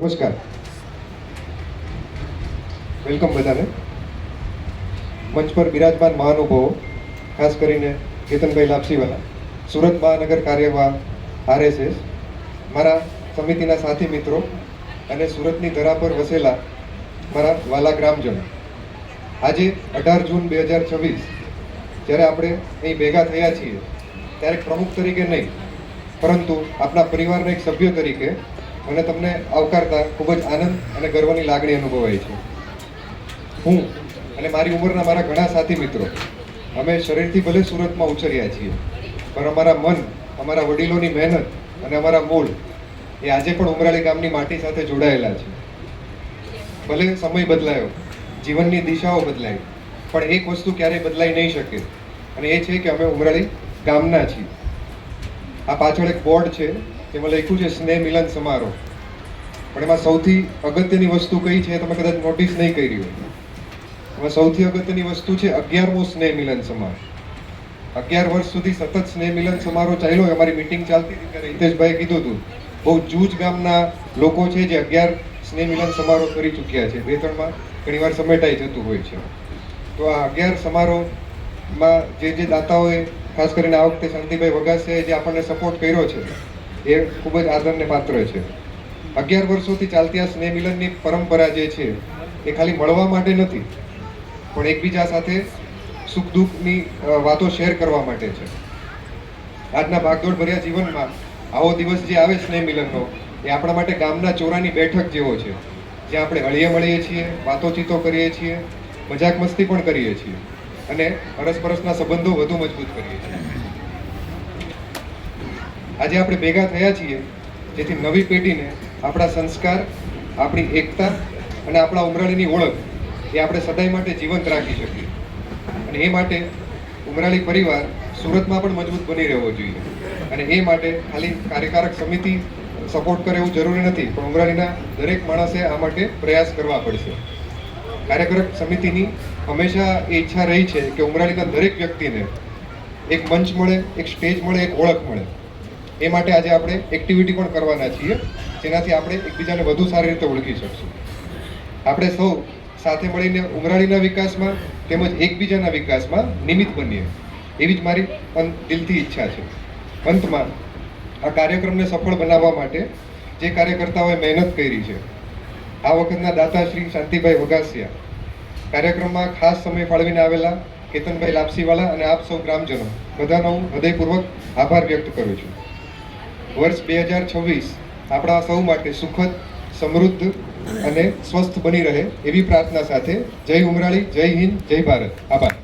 નમસ્કાર. વેલકમ બધાને. મંચ પર બિરાજમાન મહાનુભાવો, ખાસ કરીને કેતનભાઈ લાપસીવાલા, સુરત મહાનગર કાર્યવાહ આરએસએસ, મારા સમિતિના સાથી મિત્રો અને સુરતની ધરા પર વસેલા મારા વાલા ગ્રામજનો. આજે અઢાર જૂન બે હજાર છવ્વીસ, જ્યારે આપણે અહીં ભેગા થયા છીએ, ત્યારે પ્રમુખ તરીકે નહીં, પરંતુ આપણા પરિવારના એક સભ્ય તરીકે મને તમને આવકારતા ખૂબ જ આનંદ અને ગર્વની લાગણી અનુભવાય છે. હું અને મારી ઉંમરના મારા ઘણા સાથી મિત્રો, અમે શરીરથી ભલે સુરતમાં ઉછર્યા છીએ, પણ અમારા મન, અમારા વડીલોની મહેનત અને અમારા મૂળ એ આજે પણ ઉમરાળી ગામની માટી સાથે જોડાયેલા છે. ભલે સમય બદલાયો, જીવનની દિશાઓ બદલાઈ, પણ એક વસ્તુ ક્યારેય બદલાઈ નહીં શકે, અને એ છે કે અમે ઉમરાળી ગામના છીએ. આ પાછળ એક બોર્ડ છે તેમાં લખ્યું છે સ્નેહ મિલન સમારોહ. પણ એમાં સૌથી અગત્યની વસ્તુ કઈ છે તમે કદાચ નોટિસ નહીં કરી હોય. એમાં સૌથી અગત્યની વસ્તુ છે અગિયારમો સ્નેહ મિલન સમારોહ. અગિયાર વર્ષ સુધી સતત સ્નેહ મિલન સમારોહ ચાલ્યો અમારી મિટિંગ ચાલતી હતી ત્યારે હિતેશભાઈએ કીધું હતું, બહુ જૂજ ગામના લોકો છે જે અગિયાર સ્નેહ મિલન સમારોહ કરી ચૂક્યા છે. બે ત્રણમાં ઘણીવાર સમેટાઈ જતું હોય છે. તો આ અગિયાર સમારોહમાં જે જે દાતાઓએ, ખાસ કરીને આ વખતે શાંતિભાઈ વગાસિયાએ જે આપણને સપોર્ટ કર્યો છે એ ખૂબ જ આદરને પાત્ર છે. અગિયાર વર્ષોથી ચાલતી આ સ્નેહ મિલનની પરંપરા જે છે, એ ખાલી મળવા માટે નથી, પણ એકબીજા સાથે સુખ દુઃખની વાતો શેર કરવા માટે છે. આજના ભાગદોડ ભર્યા જીવનમાં આવો દિવસ જે આવે સ્નેહ મિલનનો, એ આપણા માટે ગામના ચોરાની બેઠક જેવો છે, જ્યાં આપણે હળીએ મળીએ છીએ વાતો ચીતો કરીએ છીએ, મજાક મસ્તી પણ કરીએ છીએ, અને અરસપરસના સંબંધો વધુ મજબૂત કરીએ છીએ. આજે આપણે ભેગા થયા છીએ જેથી નવી પેઢીને આપણા સંસ્કાર, આપણી એકતા અને આપણા ઉમરાળીની ઓળખ એ આપણે સદાય માટે જીવંત રાખી શકીએ. અને એ માટે ઉમરાળી પરિવાર સુરતમાં પણ મજબૂત બની રહેવો જોઈએ. અને એ માટે ખાલી કાર્યકારક સમિતિ સપોર્ટ કરે એવું જરૂરી નથી, પણ ઉમરાળીના દરેક માણસે આ માટે પ્રયાસ કરવા પડશે. કાર્યકારક સમિતિની હંમેશા એ ઈચ્છા રહી છે કે ઉમરાળીના દરેક વ્યક્તિને એક મંચ મળે, એક સ્ટેજ મળે, એક ઓળખ મળે. એ માટે આજે આપણે એક્ટિવિટી પણ કરવાના છીએ, જેનાથી આપણે એકબીજાને વધુ સારી રીતે ઓળખી શકશું. આપણે સૌ સાથે મળીને ઉમરાળીના વિકાસમાં તેમજ એકબીજાના વિકાસમાં નિમિત્ત બનીએ. એવી જ મારી દિલથી ઈચ્છા છે. અંતમાં, આ કાર્યક્રમને સફળ બનાવવા માટે જે કાર્યકર્તાઓએ મહેનત કરી છે, આ વખતના દાતા શ્રી શાંતિભાઈ વગાસિયા કાર્યક્રમમાં ખાસ સમય ફાળવીને આવેલા કેતનભાઈ લાપસીવાલા અને આપ સૌ ગ્રામજનો, બધાનો હું હૃદયપૂર્વક આભાર વ્યક્ત કરું છું. વર્ષ બે હજાર છવ્વીસ આપણા સૌ માટે સુખદ, સમૃદ્ધ અને સ્વસ્થ બની રહે એવી પ્રાર્થના સાથે જય ઉમરાળી, જય હિન્દ, જય ભારત. આભાર.